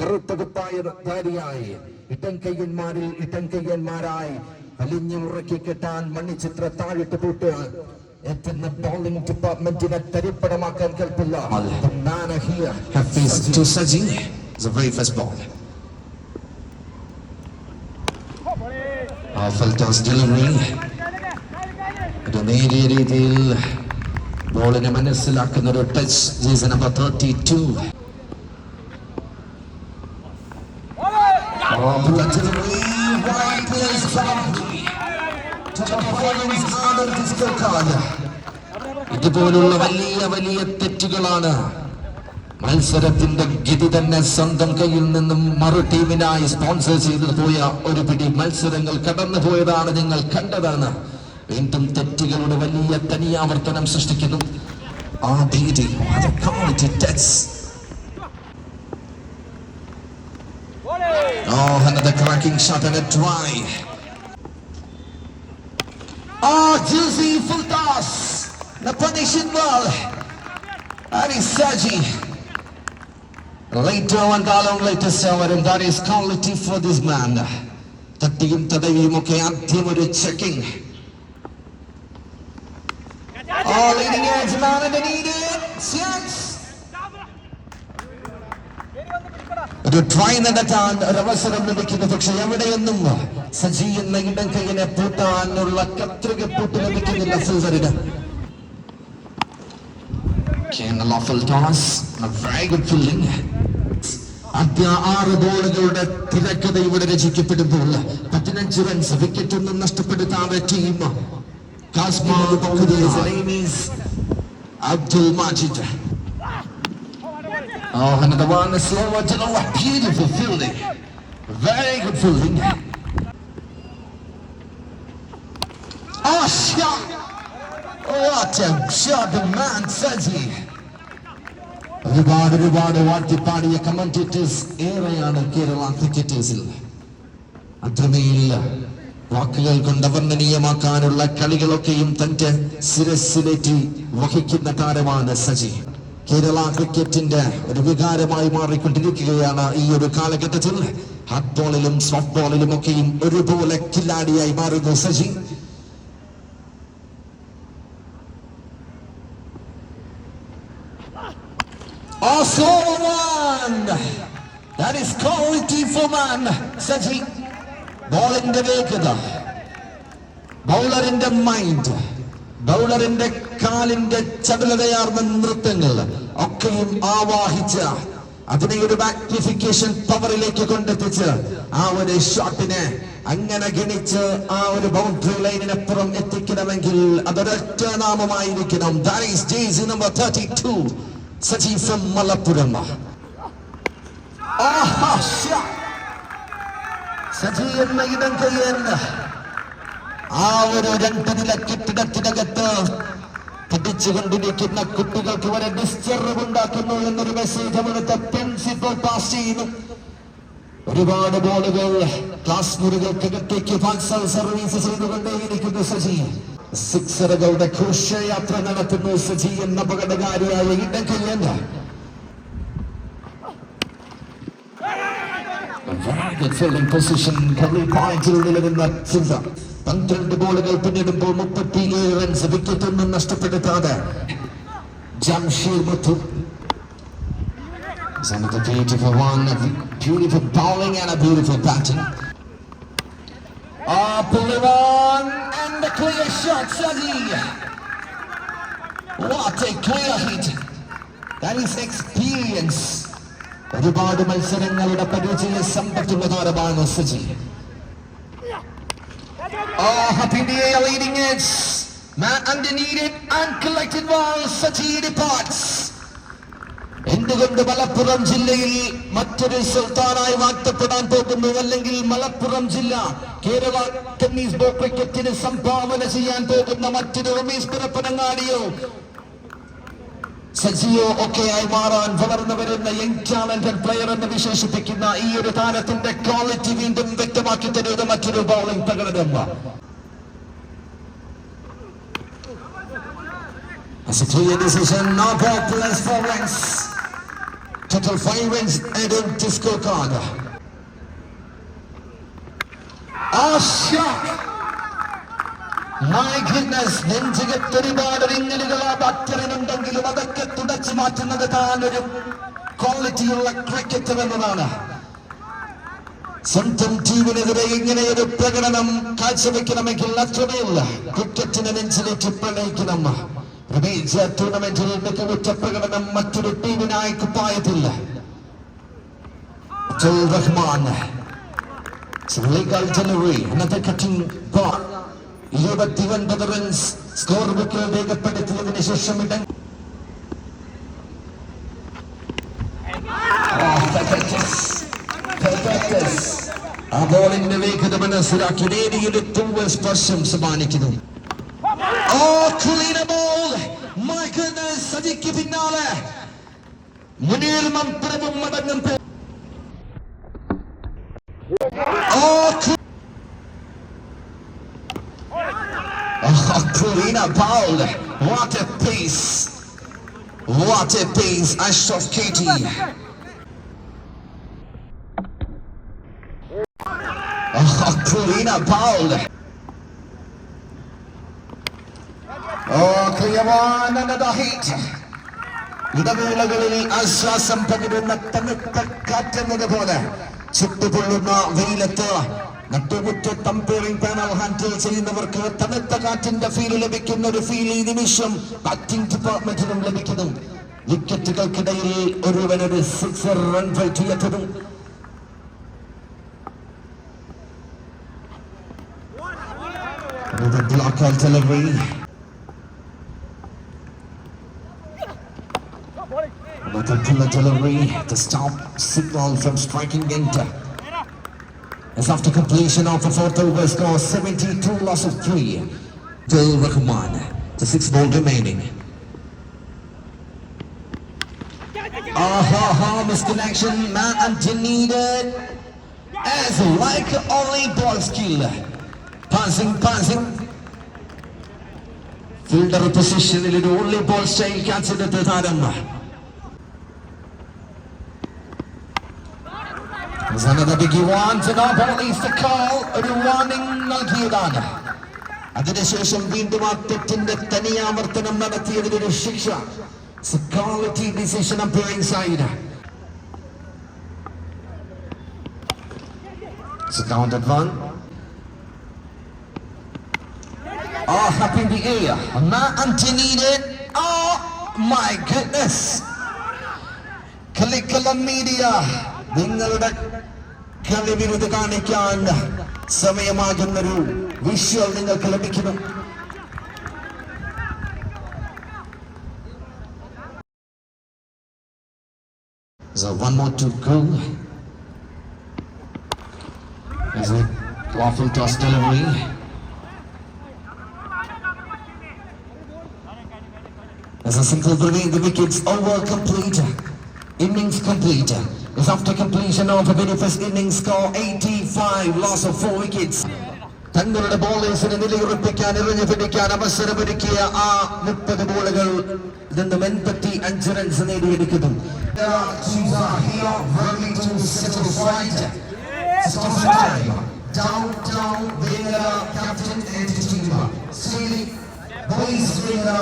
കറുത്ത കുപ്പായധാരിയായി ഇട്ടൻ കയ്യന്മാരിൽ ഇട്ടൻ കയ്യന്മാരായി വലിഞ്ഞു മുറക്കി കെട്ടാൻ മണ്ണിച്ചിത്ര താഴിട്ട് പൂട്ട്. എത്തുന്ന ബോളിംഗ് ഡിപ്പാർട്ട്മെന്റിനെ തരിപ്പടമാക്കാൻ കൽപ്പില്ല. ഒരു നേരിയ രീതിയിൽ ബോളിനെ മനസ്സിലാക്കുന്ന ഒരു touch season number thirty two ഇതുപോലുള്ള വലിയ വലിയ തെറ്റുകളാണ് മത്സരത്തിന്റെ ഗതി തന്നെ സ്വന്തം കയ്യിൽ നിന്നും മറു ടീമിനായി സ്പോൺസർ ചെയ്തു പോയ ഒരു പിടി മത്സരങ്ങൾ കടന്നു പോയതാണ് നിങ്ങൾ കണ്ടതാണ്. വീണ്ടും തെറ്റുകളുടെ വലിയ തനിയാവർത്തനം സൃഷ്ടിക്കുന്നു. ആ ഭീതി Oh, another cracking shot and a try. Oh, juicy full toss. The punishing ball. That is Saji. Later on, Dalong latest hour, and that is quality for this man. തട്ടിയും തടവിയും ഒക്കെ ആദ്യം ഒരു checking Oh, leading edge man and needed chance. ഒരു try നടത്താൻ ഒരു അവസരം ലഭിക്കുന്നു. പക്ഷെ എവിടെയൊന്നും സജി എന്ന ഇടം കൈയിനെ പൂട്ടാനുള്ള കത്രിക പൂട്ട് ലഭിക്കുന്നില്ല fielding. ആദ്യ ആറ് ബോളുകളുടെ തിരക്കഥ ഇവിടെ രചിക്കപ്പെടുമ്പോൾ പതിനഞ്ച് റൺസ് വിക്കറ്റ് ഒന്നും നഷ്ടപ്പെടുത്താതെ team Kasma Abdul Majid Oh, another one, a slow to the left. Beautiful fielding. Very good fielding. Oh, shot. What a shot, the man he. ഒരുപാട് ഒരുപാട് വാഴ്ത്തിപ്പാടിയ കമന്റേറ്റേഴ്സ് ഏറെയാണ് കേരള ക്രിക്കറ്റേഴ്സിൽ അത്രമേൽ വാക്കുകൾ കൊണ്ട് അവർണനീയമാക്കാനുള്ള കളികളൊക്കെയും തന്റെ ശിരസിലേറ്റി വഹിക്കുന്ന താരമാണ് സജി കേരള ക്രിക്കറ്റിന്റെ ഒരു വികാരമായി മാറിക്കൊണ്ടിരിക്കുകയാണ് ഈ ഒരു കാലഘട്ടത്തിൽ. ഹാർഡ് ബോളിലും സോഫ്റ്റ് ബോളിലും ഒക്കെയും ഒരുപോലെ കില്ലാടിയായി മാറുന്നു. സജി. ബോളിന്റെ വേഗത. ബൗളറിന്റെ മൈൻഡ് ബൗളറിന്റെ കാലിന്റെ ചടുലതയാർന്ന നൃത്തങ്ങൾ ഒക്കെയും ആവാഹിച്ച അതിനെ ഒരു മാഗ്നിഫിക്കേഷൻ പവറിലേക്ക് കൊണ്ടെത്തിച്ച് ആ ഒരു ഷോട്ടിനെ അങ്ങനെ ഗണിച്ച് ആ ഒരു ബൗണ്ടറി ലൈനിനപ്പുറം എത്തിക്കണമെങ്കിൽ അതൊരൊറ്റ നാമമായിരിക്കണം. That is jersey number 32 Saji Malappuram Aaha, shot. Saji എന്ന ഇടം കയ്യൻ ആ ഒരു രണ്ട് നില കെട്ടിടത്തിനകത്ത് പഠിച്ചുകൊണ്ടിരിക്കുന്ന കുട്ടികൾക്ക് വരെ ഡിസ്റ്റർബ് ഉണ്ടാക്കുന്നു എന്നൊരു മെസ്സേജ് അവിടുത്തെ പ്രിൻസിപ്പൽ പാസ് ചെയ്യുന്നു. ഒരുപാട് ബോളുകൾ ക്ലാസ് മുറികൾക്കകത്തേക്ക് പാർസൽ സർവീസ് ചെയ്തുകൊണ്ടേയിരിക്കുന്നു സജി. സിക്സറുകളുടെ ഘോഷയാത്ര നടത്തുന്നു സജി എന്ന അപകടകാരിയായ ഇടം കയ്യൻ Very good fielding position. Curly പോയിന്റിൽ നിലനിന്ന സിൽവ പന്ത്രണ്ട് ബോളുകൾ പിന്നിടുമ്പോൾ മുപ്പത്തിയേഴ് റൺസ് വിക്കറ്റ് ഒന്നും നഷ്ടപ്പെടുത്താതെ ജംഷീർ മുത്തു It's another beautiful one, a beautiful bowling and a beautiful batting. Ah, pull it on and the clear shot, Saji. What a clear hit. That is experience. ഒരുപാട് മത്സരങ്ങളുടെ പരിചയ സമ്പത്തുള്ള താരമാണ് സജി. എന്തുകൊണ്ട് മലപ്പുറം ജില്ലയിൽ മറ്റൊരു സുൽത്താനായി മാറ്റപ്പെടാൻ പോകുന്നു? അല്ലെങ്കിൽ മലപ്പുറം ജില്ല കേരള ടെന്നീസ് ബോൾ ക്രിക്കറ്റിന് സംഭാവന ചെയ്യാൻ പോകുന്ന മറ്റൊരു റമീസ് പുരപ്പനങ്ങാടിയോ സജിയോ ഒക്കെയായി മാറാൻ വളർന്നു വരുന്ന യങ് ടാലന്റഡ് പ്ലെയർ എന്ന് വിശേഷിപ്പിക്കുന്ന ഈ ഒരു താരത്തിന്റെ ക്വാളിറ്റി വീണ്ടും വ്യക്തമാക്കി തരുന്ന മറ്റൊരു ബൗളിംഗ് പ്രകടനം As a clear decision, no ball plus four runs. Total five runs and empty scorecard. Oh, shot! നെഞ്ചകത്ത് ഒരുപാട് റിങ്ങലുകൾ ആ ബാറ്ററിനുണ്ടെങ്കിലും അതൊക്കെ തുടച്ചു മാറ്റുന്നത് താനൊരു ക്വാളിറ്റിയുള്ള ക്രിക്കറ്റർ എന്നതാണ്. സ്വന്തം ടീമിനെതിരെ ഇങ്ങനെ ഒരു പ്രകടനം കാഴ്ചവെക്കണമെങ്കിൽ അത്രമേയുള്ള ക്രിക്കറ്റിനെ നെഞ്ചിലേക്ക് പ്രണയിക്കണം. പ്രത്യേകിച്ച് ടൂർണമെന്റിൽ മികവുറ്റ പ്രകടനം മറ്റൊരു ടീമിനായി കുപ്പായത്തില്ല റഹ്മാൻ. legal ജനുവരി ഇന്നത്തെ കട്ടിംഗ് ഇരുപത്തിയൊൻപത് റൺസ് സ്കോർ ബുക്കിൽ രേഖപ്പെടുത്തിയതിനു ശേഷം ഇടം ആ ബോളിന്റെ വേഗത മനസ്സിലാക്കി നേടിയൊരു തൂവൽ സ്പർശം സമ്മാനിക്കുന്നു. സജിക്ക് പിന്നാലെ. മുനീർ മന്ത്രവും മടങ്ങും പോ- ഓ cl- Oh, clean a ball what a pace what a pace Ashraf Katie Oh, clean a ball Oh, clear one, another hit. ഇടവേളകളിൽ ആശ്വാസം പകരുന്ന തണുത്ത കാറ്റെന്നത് പോലെ ചുട്ടുപൊള്ളുന്ന വെയിലത്ത് നട്ടുമുറ്റ് തമ്പേറിംഗ് പാനൽ ഹാൻഡിൽ ചെയ്യുന്നവർക്ക് തണുത്ത കാറ്റിന്റെ ഫീൽ ലഭിക്കുന്ന ഒരു ഫീൽ ഈ നിമിഷം ബാറ്റിംഗ് ഡിപ്പാർട്ട്മെന്റിനും ലഭിക്കുന്നു വിക്കറ്റുകൾക്കിടയിൽ ഒരുവൻ ഒരു സിക്സർ റൺ ഫൈറ്റ് ചെയ്യപ്പെടും Another block on delivery. Another delivery to stop signal from striking into. As after completion of the fourth over score 72 loss of 3. Dil Rahman, the six ball remaining. Aha, ha, misconnection, man until needed. As like only ball skill. Passing, passing. Fielder പൊസിഷനിൽ ഒരു only ball style catch എടുത്ത് താരം There's another biggie one to no ball is the call ഒരു warning നൽകിയതാണ് അതിനുശേഷം വീണ്ടും ആ തെറ്റിന്റെ തനിയാവർത്തനം നടത്തിയതിനൊരു ശിക്ഷ quality decision appearing side It's a counted one. Oh, up in the air. Not until needed. Oh, my goodness. കളിക്കളം media നിങ്ങളുടെ കളിവിരുത് കാണിക്കാൻ സമയമാകുന്നൊരു വിഷ്വൽ നിങ്ങൾക്ക് ലഭിക്കുന്നു So one more to go. Is it lawful toss delivery? As a single believe the wickets over complete. Innings complete. Is after completion of the very first innings score 85, loss of 4 wickets. തങ്ങളുടെ ബോളേഴ്സിനെ നിലയുറപ്പിക്കാൻ എറിഞ്ഞു പിടിക്കാൻ അവസരമൊരുക്കിയ ആ മുപ്പത് ബോളുകൾ നിന്നും എൺപത്തി അഞ്ച് runs നേടിയെടുക്കുന്നു Down, down, Vela, captain and his team. Sealy, boys, Vela,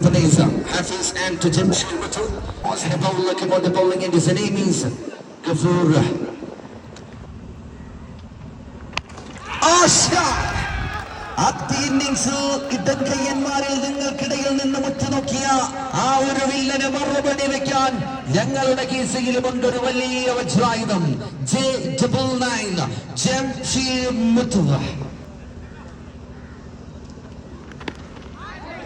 Vanessa, Hafiz and to Jim Shilwatu. Was in a bowl looking for the bowling and his name is Gafur. ആശ ആദ്യ ഇന്നിങ്സ് ഇടക്കയ്യന്മാരിൽ നിങ്ങൾക്കിടയിൽ നിന്ന് ഉറ്റുനോക്കിയ ആ ഒരു വില്ലനെ മറുപടി വെക്കാൻ ഞങ്ങളുടെ കീസയിലുമുണ്ട് ഒരു വലിയ വജ്രായുധം ജെ ഡബിൾ നയൻ ജംഷീർ മുത്തുവ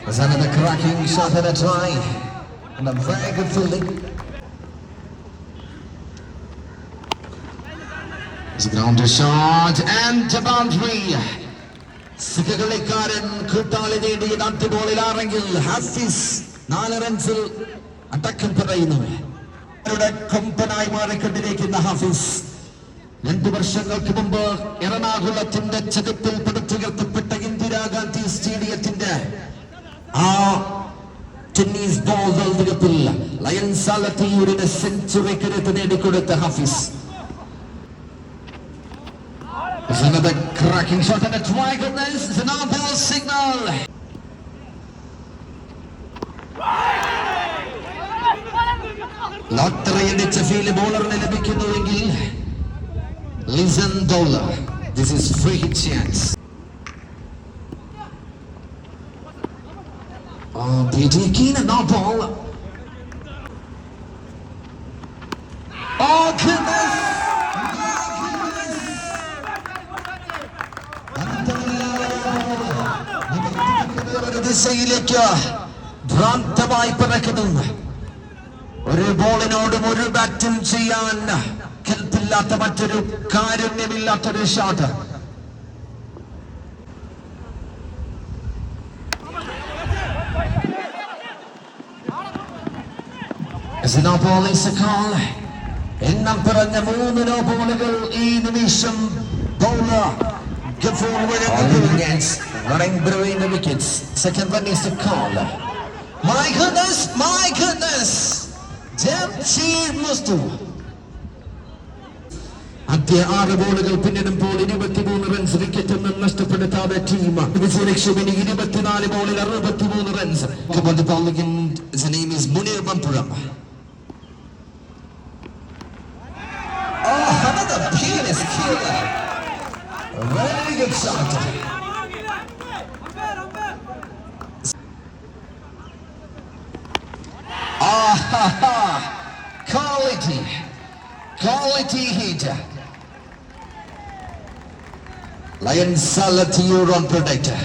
There's another cracking shot and a try. And a very good fielding. It's a grounded shot and a boundary. സിഖകളിക്കാരൻ കൂട്ടാളി നേടിയ നാട്ടു ബോളിലാണെങ്കിൽ ഹാസിസ് നാല് റൺസിൽ അടക്കം പറയുന്നു അവരുടെ കൊമ്പനായി മാറിക്കൊണ്ടിരിക്കുന്ന ഹാഫിസ് രണ്ടു വർഷങ്ങൾക്ക് മുമ്പ് എറണാകുളത്തിന്റെ ചതുപ്പിൽ പടുത്തുയർത്തപ്പെട്ട ഇന്ദിരാഗാന്ധി സ്റ്റേഡിയത്തിന്റെ ആ ടെന്നീസ് ബോൾ വേൾഡ് കപ്പിൽ ലയൺ സാലത്തിയൂരിന് സെഞ്ചുറി കരുത്ത് നേടിക്കൊടുത്ത Hafeez It's another cracking shot and a try goodness. It's an ball signal. Lottery അടിച്ച ഫീൽ ബോളറിന് ലഭിക്കുന്നുവെങ്കിൽ listen dollar this is free chance BT Keane and no ball. Oh goodness! ഒരു ദിശയിലേക്ക് ഭ്രാന്തമായി പിറക്കുന്നു ഒരു ബോളിനോടും ഒരു ബാറ്റും ചെയ്യാൻ കെൽപ്പില്ലാത്ത മറ്റൊരു കാരുണ്യമില്ലാത്തൊരു shot no ball is a call എണ്ണം പറഞ്ഞ മൂന്ന് നോ ബോളുകൾ ഈ നിമിഷം bowler Gafoor വഴങ്ങുകയാണ് running between the wickets second one is the call my goodness my goodness Jamsheer Musthu ആദ്യ ആറ് ബോളുകൾ പിന്നിടുമ്പോൾ ഇരുപത്തിമൂന്ന് റൺസ് വിക്കറ്റ് ഒന്നും നഷ്ടപ്പെടുത്താതെ ടീം വിജയലക്ഷ്മിന് ഇരുപത്തിനാല് ബോളിൽ അറുപത്തിമൂന്ന് runs shot. Ah, ha, ha. Quality. Quality hitter. Lion Salatiur on protector.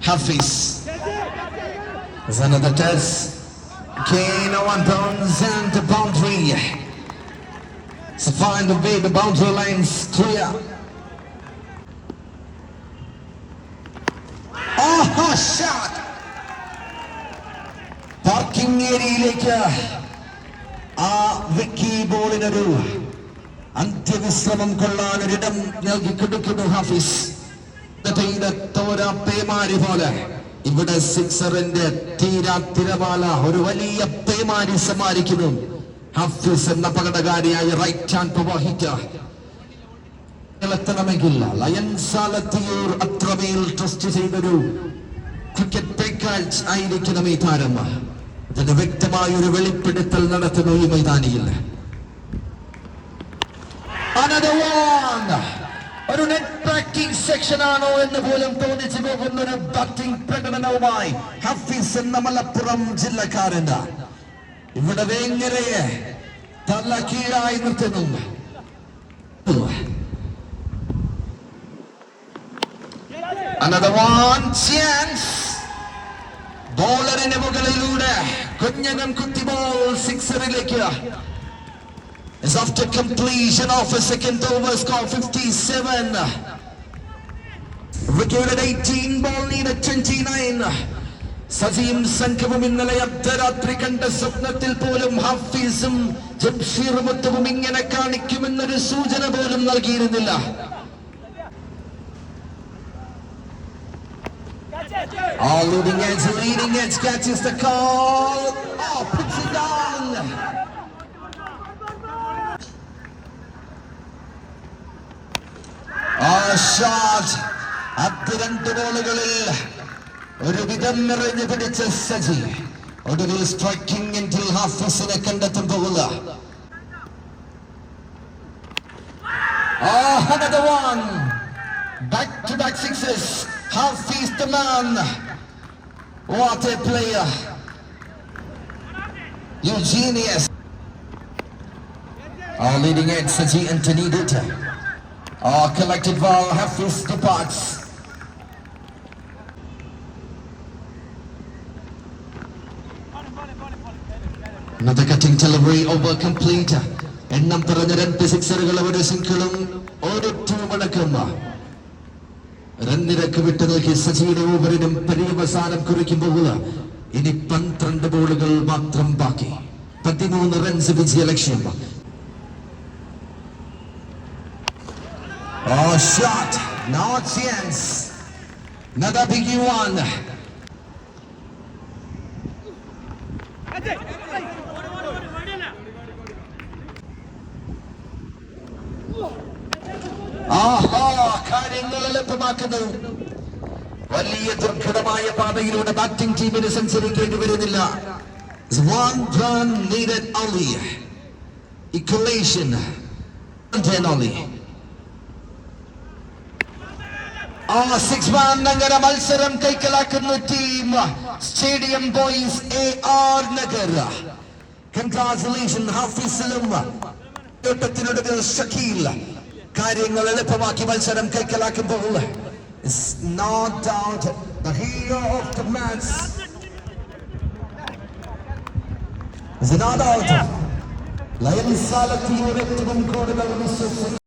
Hafiz. There's another test. Kane one bounce and the boundary. So find the way the boundary line's clear. ഏരിയയിലേക്ക് ആ വിക്കി ബോളിനൊരു അന്ത്യവിശ്രമം കൊള്ളാൻ ഒരിടം നൽകി കൊടുക്കുന്നു ഹാഫിസ് പേമാരി പോലെ. ഇവിടെ സിക്സറിന്റെ തീരാ തിരമാല ഒരു വലിയ പേമാരി സമ്മാനിക്കുന്നു ഹഫീസ് എന്ന പകടകാരിയായി റൈറ്റ് ഹാൻഡ് പ്രവാഹിക്ക. എത്തണമെങ്കിൽ ലയൻ സാലത്തിയൂർ അത്രമേൽ ട്രസ്റ്റ് ചെയ്തൊരു ക്രിക്കറ്റ് പേക്കാഴ്ച ആയിരിക്കണം ഈ താരം. അതിന് വ്യക്തമായ ഒരു വെളിപ്പെടുത്തൽ നടത്തുന്നു ഈ മൈതാനിയിൽ. ഒരു നെറ്റ് ബാറ്റിംഗ് സെക്ഷൻ ആണോ എന്ന് പോലും തോന്നിച്ചു പോകുന്ന ഒരു ബാറ്റിംഗ് പ്രകടനവുമായി ഹഫീസ് എന്ന മലപ്പുറം ജില്ലക്കാരന് ഇവിടെ വേങ്ങരയെ തല കീഴായി നിർത്തുന്നു Another one chance. ബോളറിന് മുകളിലൂടെ കുഞ്ഞകൻ കുത്തി ബോൾ സിക്സറിലേക്ക്. Is after completion of a second over score 57 wicket 18 ball need 29 Sajeem സംഘവും ഇന്നലെ അർദ്ധരാത്രി കണ്ട സ്വപ്നത്തിൽ പോലും ഹാഫീസും ജംഷീർ മുത്തവും ഇങ്ങനെ കാണിക്കുമെന്നൊരു സൂചന പോലും നൽകിയിരുന്നില്ല. All leading edge, leading edge catches the call. Oh, puts it down. ആ ഷോട്ട് അത് രണ്ട് ബോളുകളിൽ ഒരു വിധം നിറഞ്ഞു പിടിച്ച സജി ഒടുവിൽ സ്ട്രൈക്കിംഗ് എൻഡിൽ ഹാഫിസിനെ കണ്ടെത്തും പോകുക Oh, another one. Back to back sixes. Hafiz the man. What a player. Eugenius. Our leading edge, Saji Anthony Dutta. Our collected while Hafiz departs. Another cutting delivery over complete. എണ്ണം പറഞ്ഞ രണ്ട് സിക്സറുകളും ഒരു സിംഗിളും ഒരു ടൂമടക്കം റണ്ണിരക്ക് വിട്ടു നോക്കി സജിയുടെ ഓവറിനും പര്യവസാനം കുറിക്കുമ്പോൾ ഇനി പന്ത്രണ്ട് ബോളുകൾ മാത്രം ബാക്കി. പതിമൂന്ന് റൺസ് വിജയ ലക്ഷ്യം. Oh, കാര്യങ്ങൾ എളുപ്പമാക്കുന്നത് വലിയ ദുർഘടമായ പാതയിലൂടെ ബാറ്റിംഗ് ടീമിന് സഞ്ചരിക്കേണ്ടി വരുന്നില്ല. മത്സരം കൈക്കലാക്കുന്ന team stadium boys A R Nagar congratulation ഹാഫിസിലും Shakeel. കാര്യങ്ങൾ എളുപ്പമാക്കി മത്സരം കൈക്കലാക്കുമ്പോൾ. Is no doubt the hero of the match. Is no doubt. ലയൻ സാലത്തിലൂടെ ഏറ്റവും കൂടുതൽ വിശ്വസിച്ച